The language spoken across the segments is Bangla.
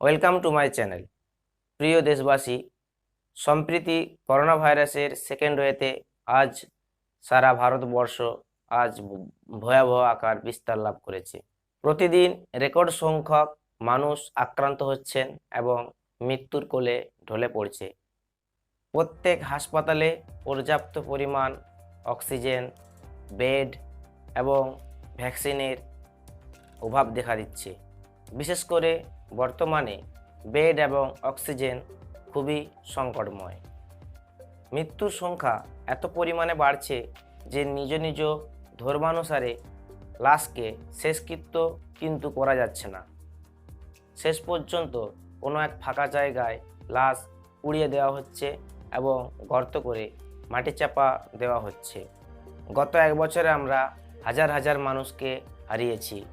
Welcome to my channel. প্রিয় দেশবাসী, সম্প্রীতি করোনা ভাইরাসের সেকেন্ড ওয়েতে আজ সারা ভারতবর্ষ আজ ভয়াবহ আকার বিস্তার লাভ করেছে। প্রতিদিন রেকর্ড সংখ্যক মানুষ আক্রান্ত হচ্ছেন এবং মৃত্যুর কোলে ঢলে পড়ছে। প্রত্যেক হাসপাতালে পর্যাপ্ত পরিমাণ অক্সিজেন, বেড এবং ভ্যাকসিনের অভাব দেখা দিচ্ছে। বিশেষ করে বর্তমানে বেড এবং অক্সিজেন খুবই সংকটময়। মৃত্যুর সংখ্যা এত পরিমাণে বাড়ছে যে নিজ নিজ ধর্মানুসারে লাশকে শেষকৃত্য কিন্তু করা যাচ্ছে না। শেষ পর্যন্ত কোনো এক ফাঁকা জায়গায় লাশ পুড়িয়ে দেওয়া হচ্ছে এবং গর্ত করে মাটি চাপা দেওয়া হচ্ছে। গত এক বছরে আমরা হাজার হাজার মানুষকে হারিয়েছি।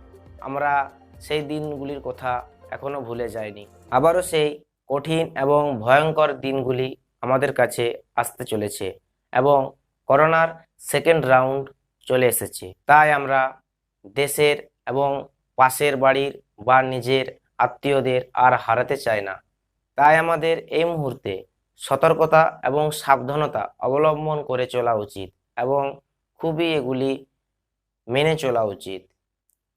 আমরা সেই দিনগুলির কথা এখনও ভুলে যায়নি। আবারও সেই কঠিন এবং ভয়ঙ্কর দিনগুলি আমাদের কাছে আসতে চলেছে এবং করোনার সেকেন্ড রাউন্ড চলে এসেছে। তাই আমরা দেশের এবং পাশের বাড়ির বা নিজের আত্মীয়দের আর হারাতে চাই না। তাই আমাদের এই মুহূর্তে সতর্কতা এবং সাবধানতা অবলম্বন করে চলা উচিত এবং খুবই এগুলি মেনে চলা উচিত।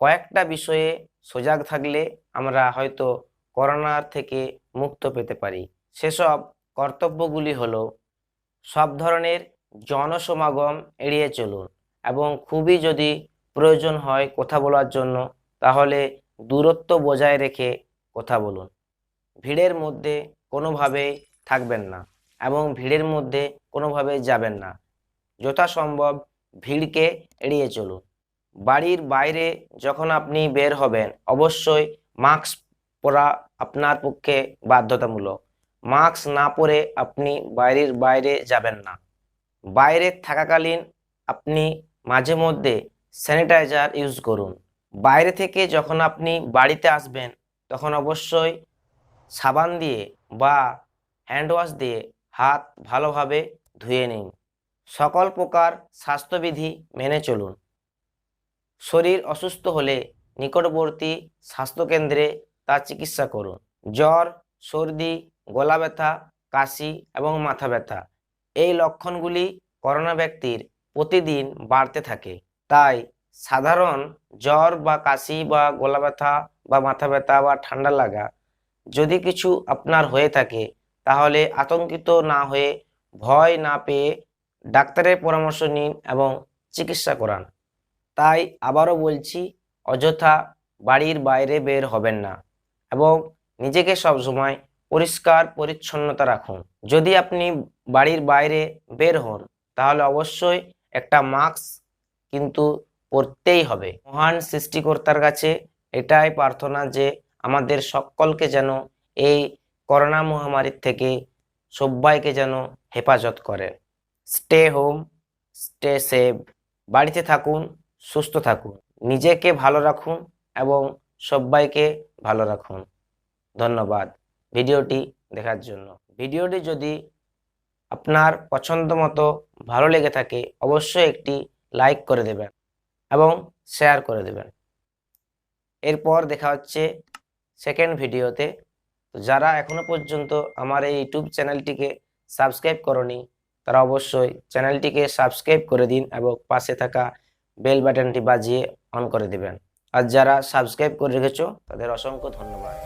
কয়েকটা বিষয়ে সজাগ থাকলে আমরা হয়তো করোনার থেকে মুক্ত পেতে পারি। সেসব কর্তব্যগুলি হলো, সব ধরনের জনসমাগম এড়িয়ে চলুন এবং খুবই যদি প্রয়োজন হয় কথা বলার জন্য, তাহলে দূরত্ব বজায় রেখে কথা বলুন। ভিড়ের মধ্যে কোনোভাবেই থাকবেন না এবং ভিড়ের মধ্যে কোনোভাবে যাবেন না। যথাসম্ভব ভিড়কে এড়িয়ে চলুন। বাড়ির বাইরে যখন আপনি বের হবেন, অবশ্যই মাস্ক পরা আপনার পক্ষে বাধ্যতামূলক। মাস্ক না পরে আপনি বাইরের বাইরে যাবেন না। বাইরে থাকাকালীন আপনি মাঝে মধ্যে স্যানিটাইজার ইউজ করুন। বাইরে থেকে যখন আপনি বাড়িতে আসবেন, তখন অবশ্যই সাবান দিয়ে বা হ্যান্ড ওয়াশ দিয়ে হাত ভালোভাবে ধুয়ে নিন। সকল প্রকার স্বাস্থ্যবিধি মেনে চলুন। শরীর অসুস্থ হলে নিকটবর্তী স্বাস্থ্যকেন্দ্রে তার চিকিৎসা করুন। জ্বর, সর্দি, গলা ব্যথা, কাশি এবং মাথা ব্যথা। এই লক্ষণগুলি করোনা ব্যক্তির প্রতিদিন বাড়তে থাকে। তাই সাধারণ জ্বর বা কাশি বা গলা ব্যথা বা মাথা ব্যথা বা ঠান্ডা লাগা যদি কিছু আপনার হয়ে থাকে, তাহলে আতঙ্কিত না হয়ে ভয় না পেয়ে ডাক্তারের পরামর্শ নিন এবং চিকিৎসা করান। তাই আবারও বলছি, অযথা বাড়ির বাইরে বের হবেন না এবং নিজেকে সবসময় পরিষ্কার পরিচ্ছন্নতা রাখুন। যদি আপনি বাড়ির বাইরে বের হন, তাহলে অবশ্যই একটা মাস্ক কিন্তু পরতেই হবে। মহান সৃষ্টিকর্তার কাছে এটাই প্রার্থনা যে আমাদের সকলকে যেন এই করোনা মহামারীর থেকে সবাইকে যেন হেফাজত করে। স্টে হোম, স্টে সেভ বাড়িতে থাকুন সুস্থ থাকুন। নিজেকে ভালো রাখুন এবং সবাইকে ভালো রাখুন। ধন্যবাদ ভিডিওটি দেখার জন্য। ভিডিওটি যদি আপনার পছন্দ মতো ভালো লেগে থাকে, অবশ্যই একটি লাইক করে দেবেন এবং শেয়ার করে দেবেন। এরপর দেখা হচ্ছে সেকেন্ড ভিডিওতে। যারা এখনও পর্যন্ত আমার এই ইউটিউব চ্যানেলটিকে সাবস্ক্রাইব করনি, তারা অবশ্যই চ্যানেলটিকে সাবস্ক্রাইব করে দিন এবং পাশে থাকা বেল বাটনটি বাজিয়ে অন করে দিবেন। আর যারা সাবস্ক্রাইব করে রেখেছো তাদের অসংখ্য ধন্যবাদ।